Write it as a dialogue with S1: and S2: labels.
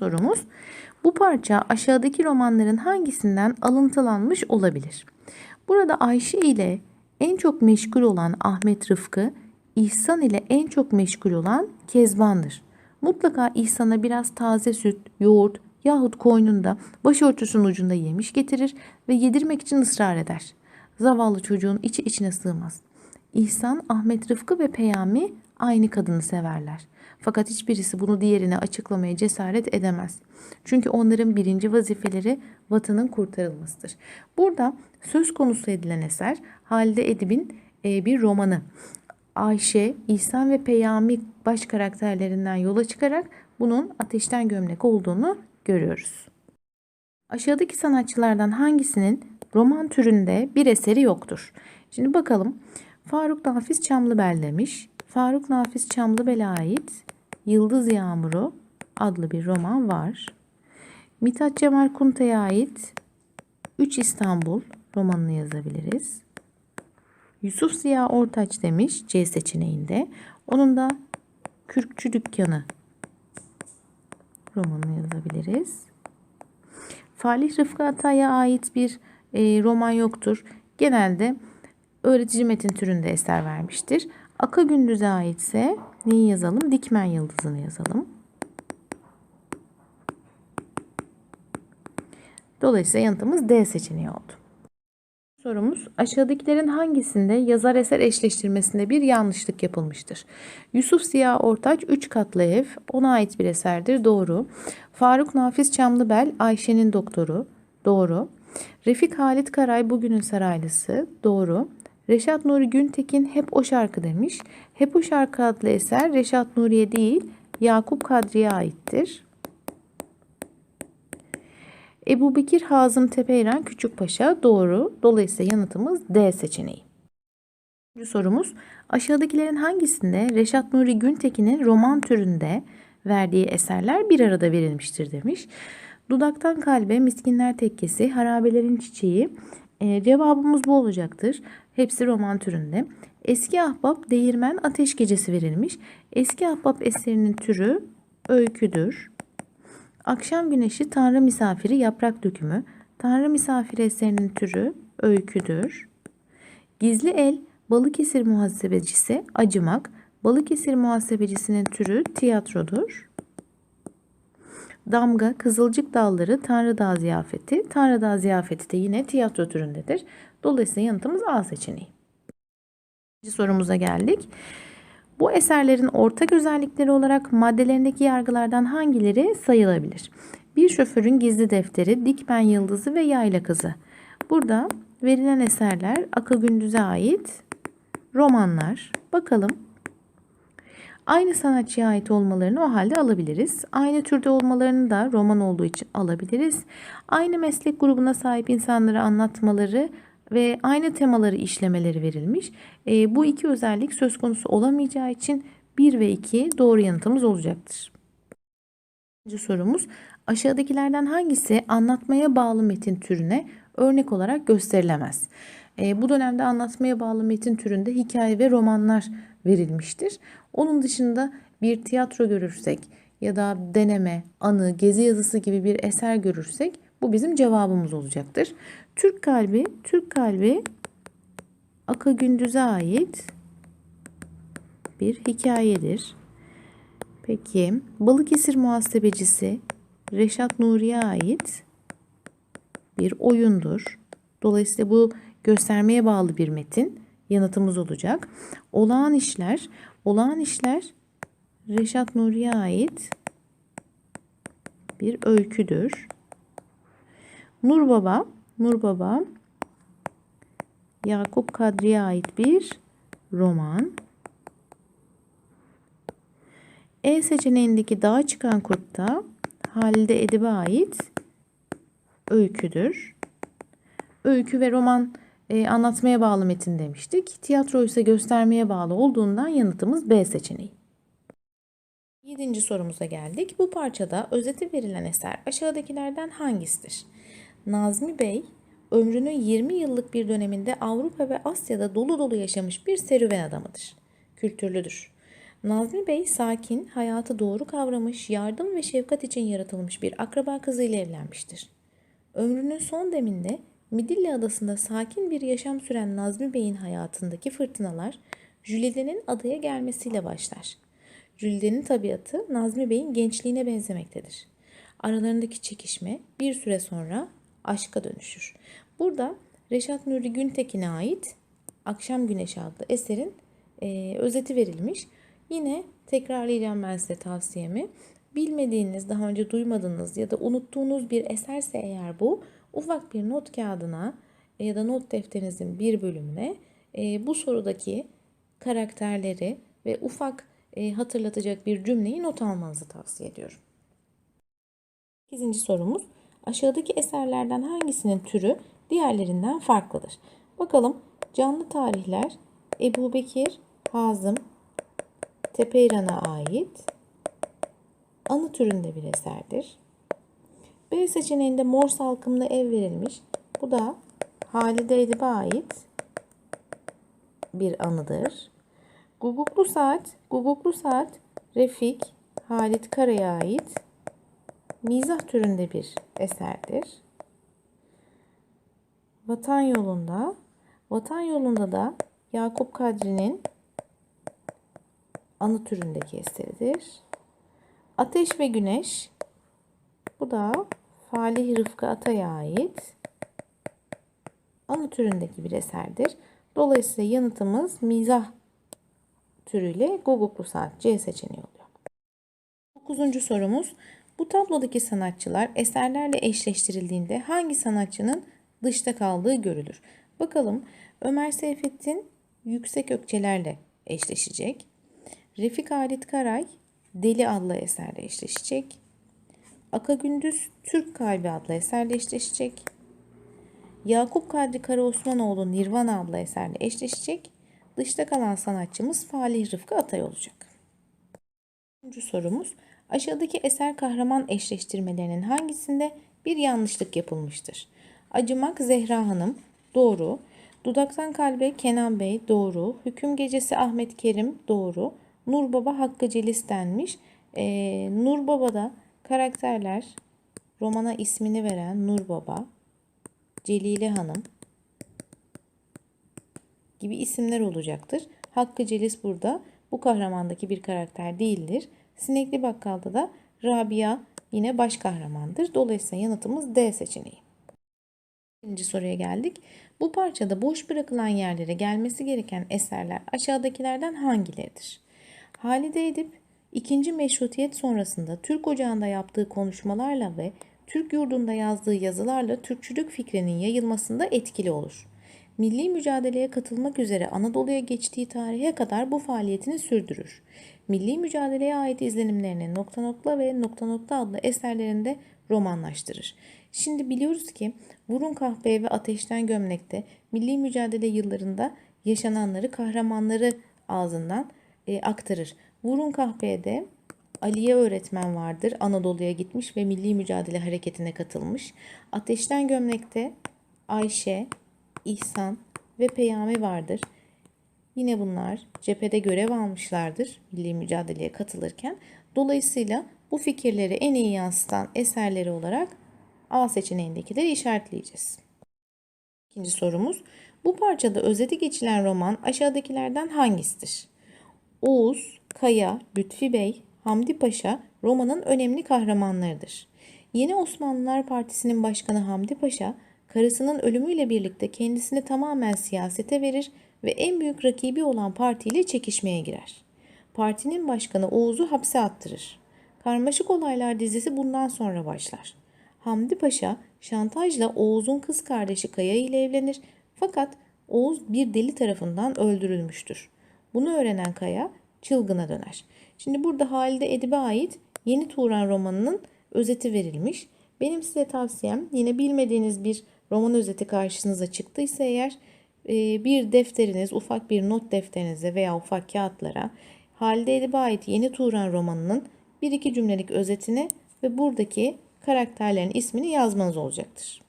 S1: sorumuz. Bu parça aşağıdaki romanların hangisinden alıntılanmış olabilir? Burada Ayşe ile en çok meşgul olan Ahmet Rıfkı, İhsan ile en çok meşgul olan Kezban'dır. Mutlaka İhsan'a biraz taze süt, yoğurt yahut koynunda başörtüsünün ucunda yemiş getirir ve yedirmek için ısrar eder. Zavallı çocuğun içi içine sığmaz. İhsan, Ahmet Rıfkı ve Peyami aynı kadını severler. Fakat hiçbirisi bunu diğerine açıklamaya cesaret edemez. Çünkü onların birinci vazifeleri vatanın kurtarılmasıdır. Burada söz konusu edilen eser Halide Edip'in e, bir romanı. Ayşe, İhsan ve Peyami baş karakterlerinden yola çıkarak bunun ateşten gömlek olduğunu görüyoruz. Aşağıdaki sanatçılardan hangisinin roman türünde bir eseri yoktur? Şimdi bakalım. Faruk Nafiz Çamlıbel demiş. Faruk Nafiz Çamlıbel'e ait Yıldız Yağmuru adlı bir roman var. Mithat Cemal Kunta'ya ait 3 İstanbul romanını yazabiliriz. Yusuf Ziya Ortaç demiş C seçeneğinde. Onun da Kürkçü Dükkanı romanını yazabiliriz. Falih Rıfkı Atay'a ait bir e, roman yoktur. Genelde öğretici metin türünde eser vermiştir. Aka Gündüz'e aitse neyi yazalım? Dikmen Yıldızı'nı yazalım. Dolayısıyla yanıtımız D seçeneği oldu. Sorumuz aşağıdakilerin hangisinde yazar eser eşleştirmesinde bir yanlışlık yapılmıştır? Yusuf Ziya Ortaç 3 katlı ev ona ait bir eserdir. Doğru. Faruk Nafiz Çamlıbel Ayşe'nin doktoru. Doğru. Refik Halit Karay bugünün saraylısı. Doğru. Reşat Nuri Güntekin hep o şarkı demiş. Hep o şarkı adlı eser Reşat Nuri'ye değil Yakup Kadri'ye aittir. Ebu Bekir Hazım Tepeyren Küçükpaşa doğru. Dolayısıyla yanıtımız D seçeneği. Üçüncü sorumuz aşağıdakilerin hangisinde Reşat Nuri Güntekin'in roman türünde verdiği eserler bir arada verilmiştir demiş. Dudaktan kalbe, miskinler tekkesi, harabelerin çiçeği. Ee, cevabımız bu olacaktır. Hepsi roman türünde. Eski Ahbap, Değirmen, Ateş Gecesi verilmiş. Eski Ahbap eserinin türü öyküdür. Akşam Güneşi Tanrı Misafiri Yaprak Dökümü. Tanrı Misafiri eserinin türü öyküdür. Gizli El Balıkesir Muhasebecisi Acımak. Balıkesir Muhasebecisinin türü tiyatrodur. Damga, Kızılcık Dalları, Tanrı Dağ Ziyafeti. Tanrı Dağ Ziyafeti de yine tiyatro türündedir. Dolayısıyla yanıtımız A seçeneği. İkinci sorumuza geldik. Bu eserlerin ortak özellikleri olarak maddelerindeki yargılardan hangileri sayılabilir? Bir şoförün gizli defteri, Dikmen Yıldızı ve Yayla Kızı. Burada verilen eserler Akı Gündüz'e ait romanlar. Bakalım. Aynı sanatçıya ait olmalarını o halde alabiliriz. Aynı türde olmalarını da roman olduğu için alabiliriz. Aynı meslek grubuna sahip insanları anlatmaları ve aynı temaları işlemeleri verilmiş. E, bu iki özellik söz konusu olamayacağı için 1 ve 2 doğru yanıtımız olacaktır. İkinci sorumuz aşağıdakilerden hangisi anlatmaya bağlı metin türüne örnek olarak gösterilemez? E, bu dönemde anlatmaya bağlı metin türünde hikaye ve romanlar verilmiştir. Onun dışında bir tiyatro görürsek ya da deneme, anı, gezi yazısı gibi bir eser görürsek bu bizim cevabımız olacaktır. Türk Kalbi, Türk Kalbi Aka Gündüz'e ait bir hikayedir. Peki Balıkesir Muhasebecisi Reşat Nuri'ye ait bir oyundur. Dolayısıyla bu göstermeye bağlı bir metin yanıtımız olacak. Olağan işler, olağan işler Reşat Nuri'ye ait bir öyküdür. Nur Baba, Nur Baba Yakup Kadri'ye ait bir roman. E seçeneğindeki Dağa Çıkan Kurt'ta Halide Edip'e ait öyküdür. Öykü ve roman e, anlatmaya bağlı metin demiştik. Tiyatro ise göstermeye bağlı olduğundan yanıtımız B seçeneği. Yedinci sorumuza geldik. Bu parçada özeti verilen eser aşağıdakilerden hangisidir? Nazmi Bey ömrünün 20 yıllık bir döneminde Avrupa ve Asya'da dolu dolu yaşamış bir serüven adamıdır. Kültürlüdür. Nazmi Bey sakin, hayatı doğru kavramış, yardım ve şefkat için yaratılmış bir akraba kızıyla evlenmiştir. Ömrünün son deminde Midilli Adası'nda sakin bir yaşam süren Nazmi Bey'in hayatındaki fırtınalar Jülide'nin adaya gelmesiyle başlar. Jülide'nin tabiatı Nazmi Bey'in gençliğine benzemektedir. Aralarındaki çekişme bir süre sonra aşka dönüşür. Burada Reşat Nuri Güntekin'e ait Akşam Güneşi adlı eserin e, özeti verilmiş. Yine tekrarlayacağım ben size tavsiyemi. Bilmediğiniz, daha önce duymadığınız ya da unuttuğunuz bir eserse eğer bu ufak bir not kağıdına ya da not defterinizin bir bölümüne e, bu sorudaki karakterleri ve ufak e, hatırlatacak bir cümleyi not almanızı tavsiye ediyorum. 8. sorumuz aşağıdaki eserlerden hangisinin türü diğerlerinden farklıdır? Bakalım canlı tarihler Ebu Bekir, Hazım, Tepeyran'a ait anı türünde bir eserdir. B seçeneğinde mor salkımlı ev verilmiş. Bu da Halide Edip'e ait bir anıdır. Guguklu saat, Guguklu saat Refik Halit Kara'ya ait mizah türünde bir eserdir. Vatan yolunda, Vatan yolunda da Yakup Kadri'nin anı türündeki eseridir. Ateş ve Güneş, bu da Falih Rıfkı Atay'a ait anı türündeki bir eserdir. Dolayısıyla yanıtımız mizah türüyle Guguklu saat C seçeneği oluyor. 9. sorumuz. Bu tablodaki sanatçılar eserlerle eşleştirildiğinde hangi sanatçının dışta kaldığı görülür? Bakalım Ömer Seyfettin yüksek ökçelerle eşleşecek. Refik Halit Karay Deli adlı eserle eşleşecek. Aka Gündüz Türk Kalbi adlı eserle eşleşecek. Yakup Kadri Karaosmanoğlu Nirvana adlı eserle eşleşecek. Dışta kalan sanatçımız Falih Rıfkı Atay olacak. Üçüncü sorumuz. Aşağıdaki eser kahraman eşleştirmelerinin hangisinde bir yanlışlık yapılmıştır? Acımak Zehra Hanım doğru. Dudaktan Kalbe Kenan Bey doğru. Hüküm Gecesi Ahmet Kerim doğru. Nur Baba Hakkı Celis denmiş. Ee, Nur Baba'da karakterler romana ismini veren Nur Baba, Celile Hanım gibi isimler olacaktır. Hakkı Celis burada bu kahramandaki bir karakter değildir. Sinekli Bakkal'da da Rabia yine baş kahramandır. Dolayısıyla yanıtımız D seçeneği. İkinci soruya geldik. Bu parçada boş bırakılan yerlere gelmesi gereken eserler aşağıdakilerden hangileridir? Halide Edip, ikinci meşrutiyet sonrasında Türk Ocağı'nda yaptığı konuşmalarla ve Türk yurdunda yazdığı yazılarla Türkçülük fikrinin yayılmasında etkili olur. Milli mücadeleye katılmak üzere Anadolu'ya geçtiği tarihe kadar bu faaliyetini sürdürür. Milli mücadeleye ait izlenimlerini nokta nokta ve nokta nokta adlı eserlerinde romanlaştırır. Şimdi biliyoruz ki Vurun Kahpeye ve Ateşten Gömlek'te milli mücadele yıllarında yaşananları kahramanları ağzından e, aktarır. Vurun Kahpe'de Aliye öğretmen vardır. Anadolu'ya gitmiş ve milli mücadele hareketine katılmış. Ateşten Gömlek'te Ayşe, İhsan ve Peyami vardır. Yine bunlar cephede görev almışlardır milli mücadeleye katılırken. Dolayısıyla bu fikirleri en iyi yansıtan eserleri olarak A seçeneğindekileri işaretleyeceğiz. İkinci sorumuz. Bu parçada özeti geçilen roman aşağıdakilerden hangisidir? Oğuz, Kaya, Lütfi Bey, Hamdi Paşa romanın önemli kahramanlarıdır. Yeni Osmanlılar Partisi'nin başkanı Hamdi Paşa, karısının ölümüyle birlikte kendisini tamamen siyasete verir ve en büyük rakibi olan partiyle çekişmeye girer. Partinin başkanı Oğuz'u hapse attırır. Karmaşık olaylar dizisi bundan sonra başlar. Hamdi Paşa şantajla Oğuz'un kız kardeşi Kaya ile evlenir fakat Oğuz bir deli tarafından öldürülmüştür. Bunu öğrenen Kaya çılgına döner. Şimdi burada Halide Edip'e ait Yeni Turan romanının özeti verilmiş. Benim size tavsiyem yine bilmediğiniz bir roman özeti karşınıza çıktıysa eğer e, bir defteriniz, ufak bir not defterinize veya ufak kağıtlara Halide Edip'e ait Yeni Turan romanının bir iki cümlelik özetini ve buradaki karakterlerin ismini yazmanız olacaktır.